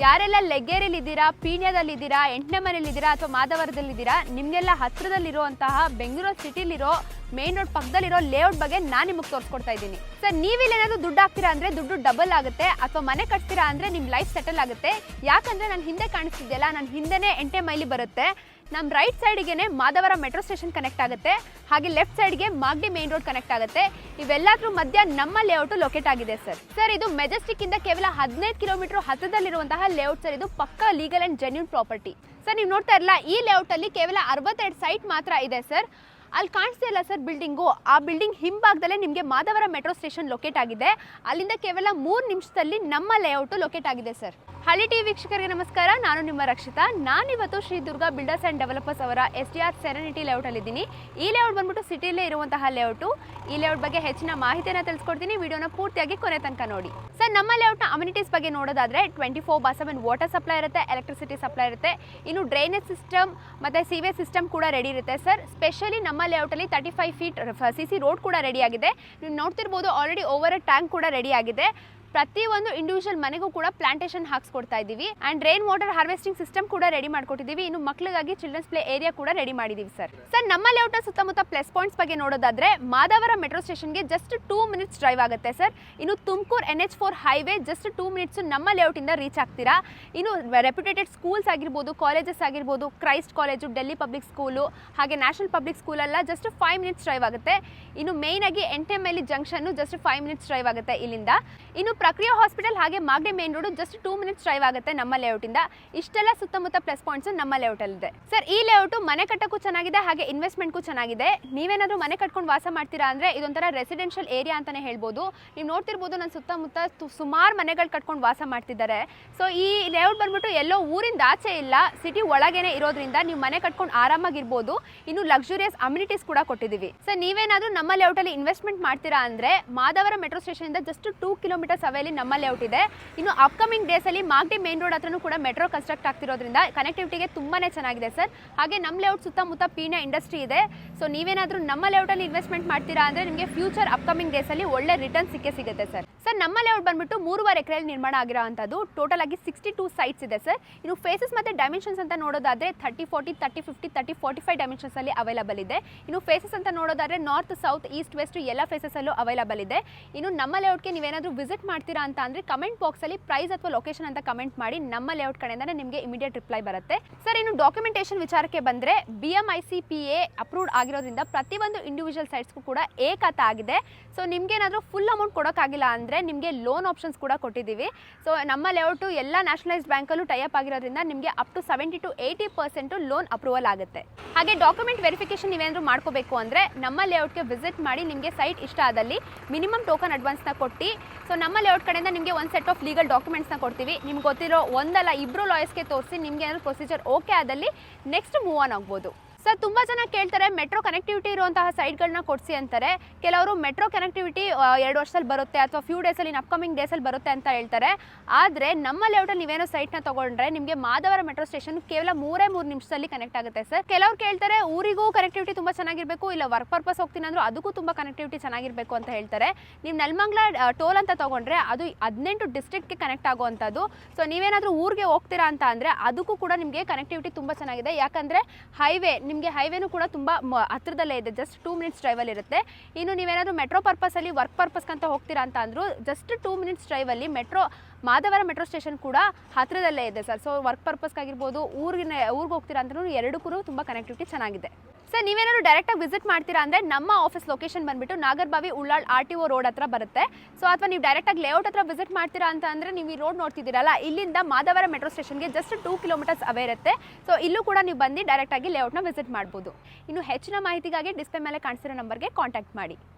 ಯಾರೆಲ್ಲ ಲೆಗ್ಗೇರಿಯಲ್ಲಿ ಇದ್ದೀರಾ ಪೀಣ್ಯದಲ್ಲಿದ್ದೀರಾ, ಎಂಟನೇ ಮನೇಲಿದ್ದೀರಾ ಅಥವಾ ಮಾಧವರದಲ್ಲಿದ್ದೀರಾ ನಿಮಗೆಲ್ಲ ಹತ್ರದಲ್ಲಿರುವಂತಹ ಬೆಂಗಳೂರು ಸಿಟಿಲಿರೋ ಮೇನ್ ರೋಡ್ ಪಕ್ಕದಲ್ಲಿರೋ ಲೇಔಟ್ ಬಗ್ಗೆ ನಾನು ನಿಮಗೆ ತೋರಿಸ್ಕೊಡ್ತಾ ಇದ್ದೀನಿ. ಸರ್, ನೀವಿಲ್ಲೇನಾದ್ರೂ ದುಡ್ಡು ಹಾಕ್ತೀರಾ ಅಂದರೆ ದುಡ್ಡು ಡಬಲ್ ಆಗುತ್ತೆ ಅಥವಾ ಮನೆ ಕಟ್ತೀರಾ ಅಂದರೆ ನಿಮ್ಮ ಲೈಫ್ ಸೆಟಲ್ ಆಗುತ್ತೆ. ಯಾಕಂದರೆ ನಾನು ಹಿಂದೆ ಕಾಣಿಸ್ತಿದ್ದೆಲ್ಲ ನನ್ನ ಹಿಂದೆನೇ ಎಂಟನೇ ಮೈಲಿ ಬರುತ್ತೆ. ನಮ್ಮ ರೈಟ್ ಸೈಡ್ಗೆ ಮಾಧವರ ಮೆಟ್ರೋ ಸ್ಟೇಷನ್ ಕನೆಕ್ಟ್ ಆಗುತ್ತೆ. ಹಾಗೆ ಲೆಫ್ಟ್ ಸೈಡ್ಗೆ ಮಾಗಡಿ ಮೇನ್ ರೋಡ್ ಕನೆಕ್ಟ್ ಆಗುತ್ತೆ. ಇವೆಲ್ಲದರೂ ಮಧ್ಯ ನಮ್ಮ ಲೇಔಟ್ ಲೊಕೇಟ್ ಆಗಿದೆ ಸರ್. ಸರ್, ಇದು ಮೆಜೆಸ್ಟಿಕ್ ಇಂದ ಕೇವಲ ಹದಿನೈದು ಕಿಲೋಮೀಟರ್ ಹತ್ತಿರದಲ್ಲಿರುವಂತಹ ಲೇಔಟ್ ಸರ್. ಇದು ಪಕ್ಕಾ legal and genuine property sir, ನೀವು ನೋಡ್ತಾ ಇರಲ್ಲ ಈ ಲೇಔಟ್ ಅಲ್ಲಿ ಕೇವಲ ಅರವತ್ತೆರಡು ಸೈಟ್ ಮಾತ್ರ ಇದೆ ಸರ್. ಅಲ್ಲಿ ಕಾಣಿಸ್ತಾ ಇಲ್ಲ ಸರ್ ಬಿಲ್ಡಿಂಗು. ಆ ಬಿಲ್ಡಿಂಗ್ ಹಿಂಭಾಗದಲ್ಲೇ ನಿಮಗೆ ಮಾಧವರ ಮೆಟ್ರೋ ಸ್ಟೇಷನ್ ಲೊಕೇಟ್ ಆಗಿದೆ. ಅಲ್ಲಿಂದ ಕೇವಲ ಮೂರು ನಿಮಿಷದಲ್ಲಿ ನಮ್ಮ ಲೇಔಟು ಲೊಕೇಟ್ ಆಗಿದೆ ಸರ್. ಹಳ್ಳಿ ಟಿವಿ ವೀಕ್ಷಕರಿಗೆ ನಮಸ್ಕಾರ. ನಾನು ನಿಮ್ಮ ರಕ್ಷಿತಾ. ನಾನಿವತ್ತು Shri Durga builders and developers ಅವರ ಎಸ್ ಡಿ ಆರ್ ಸೆರೆನಿಟಿ ಲೇಔಟಲ್ಲಿದ್ದೀನಿ. ಈ ಲೇಔಟ್ ಬಂದ್ಬಿಟ್ಟು ಸಿಟಿಯಲ್ಲೇ ಇರುವಂತಹ ಲೇಔಟು. ಈ ಲೇಔಟ್ ಬಗ್ಗೆ ಹೆಚ್ಚಿನ ಮಾಹಿತಿಯನ್ನು ತಿಳಿಸ್ಕೊಡ್ತೀನಿ. ವಿಡಿಯೋನ ಪೂರ್ತಿಯಾಗಿ ಕೊನೆ ತನಕ ನೋಡಿ. ಸರ್, ನಮ್ಮ ಲೇಔಟ್ನ ಅಮ್ಯುನಿಟೀಸ್ ಬಗ್ಗೆ ನೋಡೋದಾದರೆ twenty four by seven water supply ಇರುತ್ತೆ, ಎಲೆಕ್ಟ್ರಿಸಿಟಿ ಸಪ್ಲೈ ಇರುತ್ತೆ. ಇನ್ನು ಡ್ರೈನೇಜ್ ಸಿಸ್ಟಮ್ ಮತ್ತು ಸಿವೇಜ್ ಸಿಸ್ಟಮ್ ಕೂಡ ರೆಡಿ ಇರುತ್ತೆ ಸರ್. ಸ್ಪೆಷಲಿ ನಮ್ಮ ಲೇಔಟಲ್ಲಿ thirty five feet C C road ಕೂಡ ರೆಡಿ ಆಗಿದೆ. ನೀವು ನೋಡ್ತಿರ್ಬೋದು ಆಲ್ರೆಡಿ ಓವರ್ ಟ್ಯಾಂಕ್ ಕೂಡ ರೆಡಿ ಆಗಿದೆ. ಪ್ರತಿಯೊಂದು ಇಂಡಿವಿಜುವಲ್ ಮನೆಗೂ ಕೂಡ ಪ್ಲಾಂಟೇಶನ್ ಹಾಕ್ಸ್ಕೊಡ್ತಾ ಇದ್ದೀವಿ. And rain water harvesting system ಕೂಡ ರೆಡಿ ಮಾಡ್ಕೊಟ್ಟಿದ್ದೀವಿ. ಇನ್ನು ಮಕ್ಕಳಿಗಾಗಿ ಚಿಲ್ಡ್ರನ್ಸ್ ಪ್ಲೇ ಏರಿಯಾ ಕೂಡ ರೆಡಿ ಮಾಡಿದ್ದೀವಿ ಸರ್ ಸರ್ ನಮ್ಮ ಲೇಔಟ್ನ ಸುತ್ತಮುತ್ತ ಪ್ಲಸ್ ಪಾಯಿಂಟ್ಸ್ ಬಗ್ಗೆ ನೋಡೋದಾದ್ರೆ ಮಾದವರ ಮೆಟ್ರೋ ಸ್ಟೇಷನ್ಗೆ ಜಸ್ಟ್ ಟೂ ಮಿನಿಟ್ಸ್ ಡ್ರೈವ್ ಆಗುತ್ತೆ ಸರ್ ಇನ್ನು Tumakuru N H four highway just two minutes ನಮ್ಮ ಲೇಔಟಿಂದ ರೀಚ್ ಆಗ್ತೀರಾ? ಇನ್ನು ರೆಪ್ಯುಟೇಟೆಡ್ ಸ್ಕೂಲ್ಸ್ ಆಗಿರ್ಬೋದು ಕಾಲೇಜಸ್ ಆಗಿರ್ಬೋದು Christ college Delhi public school ಹಾಗೆ ನ್ಯಾಷನಲ್ ಪಬ್ಲಿಕ್ ಸ್ಕೂಲೆಲ್ಲ ಜಸ್ಟ್ ಫೈವ್ ಮಿನಿಟ್ಸ್ ಡ್ರೈವ್ ಆಗುತ್ತೆ. ಇನ್ನು ಮೇನ್ ಆಗಿ ಎಂಟೆ ಅಲ್ಲಿ junction just five minutes drive ಆಗುತ್ತೆ ಇಲ್ಲಿಂದ. ಇನ್ನು ಪ್ರಕ್ರಿಯಾ ಹಾಸ್ಪಿಟಲ್ ಹಾಗೆ Magadi main road just two minutes drive ಆಗುತ್ತೆ ನಮ್ಮ ಲೇಔಟಿಂದ ಇಷ್ಟೆಲ್ಲ ಸುತ್ತಮುತ್ತ ಪ್ಲಸ್ ಪಾಯಿಂಟ್ಸ್ ನಮ್ಮ ಲೇಔಟಲ್ಲಿದೆ ಸರ್ ಈ ಲೇಔಟು ಮನೆ ಕಟ್ಟಕ್ಕೂ ಚೆನ್ನಾಗಿದೆ, ಹಾಗೆ ಇನ್ವೆಸ್ಟ್ಮೆಂಟ್ಗೂ ಚೆನ್ನಾಗಿದೆ. ನೀವೇನಾದ್ರೂ ಮನೆ ಕಟ್ಕೊಂಡು ವಾಸ ಮಾಡ್ತೀರಾ ಅಂದ್ರೆ ಇದೊಂಥರ ರೆಸಿಡೆನ್ಷಿಯಲ್ ಏರಿಯಾ ಅಂತಾನೆ ಹೇಳ್ಬೋದು. ನೀವು ನೋಡ್ತಿರ್ಬೋದು ನನ್ನ ಸುತ್ತಮುತ್ತ ಸುಮಾರು ಮನೆಗಳು ಕಟ್ಕೊಂಡು ವಾಸ ಮಾಡ್ತಿದ್ದಾರೆ. ಸೊ ಈ ಲೇಔಟ್ ಬಂದ್ಬಿಟ್ಟು ಎಲ್ಲೋ ಊರಿಂದ ಆಚೆ ಇಲ್ಲ ಸಿಟಿ ಒಳಗೇನೆ ಇರೋದ್ರಿಂದ ನೀವು ಮನೆ ಕಟ್ಕೊಂಡು ಆರಾಮಾಗಿರ್ಬೋದು. ಇನ್ನು ಲಕ್ಸುರಿಯಸ್ ಅಮ್ಯುನಿಟೀಸ್ ಕೂಡ ಕೊಟ್ಟಿದ್ದೀವಿ. ಸರ್ ನೀವೇನಾದ್ರೂ ನಮ್ಮ ಲೇಔಟಲ್ಲಿ ಇನ್ವೆಸ್ಟ್ಮೆಂಟ್ ಮಾಡ್ತೀರಾ ಅಂದ್ರೆ ಮಾದವರ ಮೆಟ್ರೋ ಸ್ಟೇಷನ್ ಇಂದ ಜಸ್ಟ್ ಟೂ ಕಿಲೋಮೀಟರ್ಸ್ ಅವೇಲಿ ನಮ್ಮ ಲೇಔಟ್ ಇದೆ. ಇನ್ನು ಅಪ್ಕಮಿಂಗ್ ಡೇಸ್ ಅಲ್ಲಿ ಮಾಗಡಿ ಮೇನ್ ರೋಡ್ ಹತ್ರನೂ ಕೂಡ ಮೆಟ್ರೋ ಕನ್ಸ್ಟ್ರಕ್ಟ್ ಆಗ್ತಿರೋದ್ರಿಂದ ಕನೆಕ್ಟಿವಿಟಿಗೆ ತುಂಬಾನೇ ಚೆನ್ನಾಗಿದೆ ಸರ್. ಹಾಗೆ ನಮ್ಮ ಲೇಔಟ್ ಸುತ್ತಮುತ್ತ ಪೀಣ್ಯ ಇಂಡಸ್ಟ್ರಿ ಇದೆ. ಸೊ ನೀವೇನಾದ್ರೂ ನಮ್ಮ ಲೇಔಟಲ್ಲಿ ಇನ್ವೆಸ್ಟ್ಮೆಂಟ್ ಮಾಡ್ತೀರಾ ಅಂದ್ರೆ ನಿಮಗೆ ಫ್ಯೂಚರ್ ಅಪ್ಕಮಿಂಗ್ ಡೇಸ್ ಅಲ್ಲಿ ಒಳ್ಳೆ ರಿಟರ್ನ್ ಸಿಕ್ಕೇ ಸಿಗುತ್ತೆ ಸರ್. ಸರ್ ನಮ್ಮ ಲೇಔಟ್ ಬಂದ್ಬಿಟ್ಟು ಮೂರುವರೆ ಎಕರೆಯಲ್ಲಿ ನಿರ್ಮಾಣ ಆಗಿರೋವಂಥದ್ದು. ಟೋಟಲ್ ಆಗಿ ಸಿಕ್ಸ್ಟಿ ಟೂ ಸೈಟ್ಸ್ ಇದೆ ಸರ್. ಇನ್ನು ಫೇಸಸ್ ಮತ್ತೆ ಡೈಮೆನ್ಷನ್ಸ್ ಅಂತ ನೋಡೋದಾದ್ರೆ thirty forty thirty fifty thirty forty five dimensions ಅಲ್ಲಿ ಅವೈಲಬಲ್ ಇದೆ. ಇನ್ನು ಫೇಸಸ್ ಅಂತ ನೋಡೋದಾದ್ರೆ ನಾರ್ತ್ ಸೌತ್ ಈಸ್ಟ್ ವೆಸ್ಟ್ ಎಲ್ಲ ಫೇಸಸ್ ಅಲ್ಲೂ ಅವೈಲಬಲ್ ಇದೆ. ಇನ್ನು ನಮ್ಮ ಲೇಔಟ್ಗೆ ನೀವೇನಾದರೂ ವಿಸಿಟ್ ಮಾಡ್ತೀರಾ ಅಂತ ಅಂದರೆ ಕಮೆಂಟ್ ಬಾಕ್ಸ್ ಅಲ್ಲಿ ಪ್ರೈಸ್ ಅಥವಾ ಲೊಕೇಶನ್ ಅಂತ ಕಮೆಂಟ್ ಮಾಡಿ ನಮ್ಮ ಲೇಔಟ್ ಕಡೆಯಿಂದ ನಿಮಗೆ ಇಮಿಡಿಯೇಟ್ ರಿಪ್ಲೈ ಬರುತ್ತೆ. ಸರ್ ಇನ್ನು ಡಾಕ್ಯುಮೆಂಟೇಷನ್ ವಿಚಾರಕ್ಕೆ ಬಂದರೆ B M I C P A approved ಆಗಿರೋದ್ರಿಂದ ಪ್ರತಿಯೊಂದು ಇಂಡಿವಿಜುವಲ್ ಸೈಟ್ಸ್ಗೂ ಕೂಡ ಏಕಾತ ಆಗಿದೆ. ಸೊ ನಿಮಗೇನಾದರೂ ಫುಲ್ ಅಮೌಂಟ್ ಕೊಡೋಕ್ಕಾಗಿಲ್ಲ ಅಂದ್ರೆ ನಿಮಗೆ ಲೋನ್ ಆಪ್ಷನ್ಸ್ ಕೂಡ ಕೊಟ್ಟಿದ್ದೀವಿ. ಸೊ ನಮ್ಮ ಲೇಔಟು ಎಲ್ಲ ನ್ಯಾಷನಲೈಸ್ಡ್ ಬ್ಯಾಂಕಲ್ಲೂ ಟೈಅಪ್ ಆಗಿರೋದ್ರಿಂದ ನಿಮಗೆ up to seventy to eighty percent loan approval ಆಗುತ್ತೆ. ಹಾಗೆ ಡಾಕ್ಯುಮೆಂಟ್ ವೆರಿಫಿಕೇಶನ್ ನೀವೇನಾದ್ರೂ ಮಾಡ್ಕೋಬೇಕು ಅಂದರೆ ನಮ್ಮ ಲೇಔಟ್ಗೆ ವಿಸಿಟ್ ಮಾಡಿ ನಿಮಗೆ ಸೈಟ್ ಇಷ್ಟ ಆದಲ್ಲಿ ಮಿನಿಮಮ್ ಟೋಕನ್ ಅಡ್ವಾನ್ಸ್ನ ಕೊಟ್ಟು. ಸೊ ನಮ್ಮ ಲೇಔಟ್ ಕಡೆಯಿಂದ ನಿಮಗೆ ಒಂದು ಸೆಟ್ ಆಫ್ ಲೀಗಲ್ ಡಾಕ್ಯುಮೆಂಟ್ಸ್ನ ಕೊಡ್ತೀವಿ. ನಿಮ್ಗೆ ಗೊತ್ತಿರೋ ಒಂದಲ್ಲ ಇಬ್ಬರು ಲಾಯರ್ಸ್ಗೆ ತೋರಿಸಿ ನಿಮಗೆ ಏನಾದ್ರು ಪ್ರೊಸೀಜರ್ ಓಕೆ ಆದಲ್ಲಿ ನೆಕ್ಸ್ಟ್ ಮೂವ್ ಆನ್ ಆಗ್ಬೋದು. ಸರ್, ತುಂಬ ಜನ ಕೇಳ್ತಾರೆ, ಮೆಟ್ರೋ ಕನೆಕ್ಟಿವಿಟಿ ಇರುವಂತಹ ಸೈಟ್ಗಳನ್ನ ಕೊಡಿಸಿ ಅಂತಾರೆ. ಕೆಲವರು ಮೆಟ್ರೋ ಕನೆಕ್ಟಿವಿಟಿ ಎರಡು ವರ್ಷದಲ್ಲಿ ಬರುತ್ತೆ ಅಥವಾ ಫ್ಯೂ ಡೇಸಲ್ಲಿ ಇನ್ ಅಪ್ಕಮಿಂಗ್ ಡೇಸಲ್ಲಿ ಬರುತ್ತೆ ಅಂತ ಹೇಳ್ತಾರೆ. ಆದರೆ, ನಮ್ಮ ಲೇಔಟಲ್ಲಿ ನೀವೇನೋ ಸೈಟ್ನ ತೊಗೊಂಡ್ರೆ, ನಿಮಗೆ ಮಾಧವರ ಮೆಟ್ರೋ ಸ್ಟೇಷನ್ ಕೇವಲ ಮೂರೇ ಮೂರು ನಿಮಿಷದಲ್ಲಿ ಕನೆಕ್ಟ್ ಆಗುತ್ತೆ ಸರ್. ಕೆಲವರು ಕೇಳ್ತಾರೆ, ಊರಿಗೂ ಕನೆಕ್ಟಿವಿಟಿ ತುಂಬ ಚೆನ್ನಾಗಿರಬೇಕು, ಇಲ್ಲ ವರ್ಕ್ ಪರ್ಪಸ್ ಹೋಗ್ತೀನಿ ಅದಕ್ಕೂ ತುಂಬ ಕನೆಕ್ಟಿವಿಟಿ ಚೆನ್ನಾಗಿರಬೇಕು ಅಂತ ಹೇಳ್ತಾರೆ. ನೀವು ನೆಲಮಂಗ್ಲ ಟೋಲ್ ಅಂತ ತೊಗೊಂಡ್ರೆ, ಅದು ಹದಿನೆಂಟು ಡಿಸ್ಟ್ರಿಕ್ಟ್ಗೆ ಕನೆಕ್ಟ್ ಆಗುವಂಥದ್ದು. ಸೊ ನೀವೇನಾದರೂ ಊರಿಗೆ ಹೋಗ್ತೀರಾ ಅಂತ ಅಂದರೆ, ಅದಕ್ಕೂ ಕೂಡ ನಿಮಗೆ ಕನೆಕ್ಟಿವಿಟಿ ತುಂಬ ಚೆನ್ನಾಗಿದೆ. ಯಾಕಂದರೆ ಹೈವೇ ನಿಮಗೆ ಹೈವೇನು ಕೂಡ ತುಂಬ ಹತ್ರದಲ್ಲೇ ಇದೆ. ಜಸ್ಟ್ ಟೂ ಮಿನಿಟ್ಸ್ ಡ್ರೈವಲ್ಲಿ ಇರುತ್ತೆ. ಇನ್ನು ನೀವೇನಾದರೂ ಮೆಟ್ರೋ ಪರ್ಪಸಲ್ಲಿ ವರ್ಕ್ ಪರ್ಪಸ್ಗಂತ ಹೋಗ್ತೀರಾ ಅಂತ ಅಂದರೂ ಜಸ್ಟ್ ಟೂ ಮಿನಿಟ್ಸ್ ಡ್ರೈವಲ್ಲಿ ಮೆಟ್ರೋ ಮಾಧವರ ಮೆಟ್ರೋ ಸ್ಟೇಷನ್ ಕೂಡ ಹತ್ತಿರದಲ್ಲೇ ಇದೆ ಸರ್. ಸೊ ವರ್ಕ್ ಪರ್ಪಸ್ಗಾಗಿರ್ಬೋದು ಊರಿನ, ಊರಿಗೆ ಹೋಗ್ತೀರಾ ಅಂತ ಎರಡಕ್ಕೂ ತುಂಬ ಕನೆಕ್ಟಿವಿಟಿ ಚೆನ್ನಾಗಿದೆ. ಸರ್ ನೀವೇನಾದ್ರು ಡೈರೆಕ್ಟಾಗಿ ವಿಸಿಟ್ ಮಾಡ್ತೀರಾ ಅಂದರೆ ನಮ್ಮ ಆಫೀಸ್ ಲೊಕೇಶನ್ ಬಂದ್ಬಿಟ್ಟು Nagarbhavi Ullal R T O road ಹತ್ರ ಬರುತ್ತೆ. ಸೊ ಅಥವಾ ನೀವು ಡೈರೆಕ್ಟಾಗಿ ಲೇಔಟ್ ಹತ್ರ ವಿಸಿಟ್ ಮಾಡ್ತೀರಾ ಅಂತ ಅಂದರೆ ನೀವು ಈ ರೋಡ್ ನೋಡ್ತಿದ್ದೀರಲ್ಲ, ಇಲ್ಲಿಂದ ಮಾಧವರ ಮೆಟ್ರೋ ಸ್ಟೇಷನ್ಗೆ ಜಸ್ಟ್ ಟೂ ಕಿಲೋಮೀಟರ್ಸ್ ಅವೇ ಇರುತ್ತೆ. ಸೊ ಇಲ್ಲೂ ಕೂಡ ನೀವು ಬಂದು ಡೈರೆಕ್ಟಾಗಿ ಲೇಔಟ್ನ ವಿಸಿಟ್ ಮಾಡ್ಬೋದು. ಇನ್ನು ಹೆಚ್ಚಿನ ಮಾಹಿತಿಗಾಗಿ ಡಿಸ್ಪ್ಲೇ ಮೇಲೆ ಕಾಣಿಸಿರೋ ನಂಬರ್ಗೆ ಕಾಂಟ್ಯಾಕ್ಟ್ ಮಾಡಿ.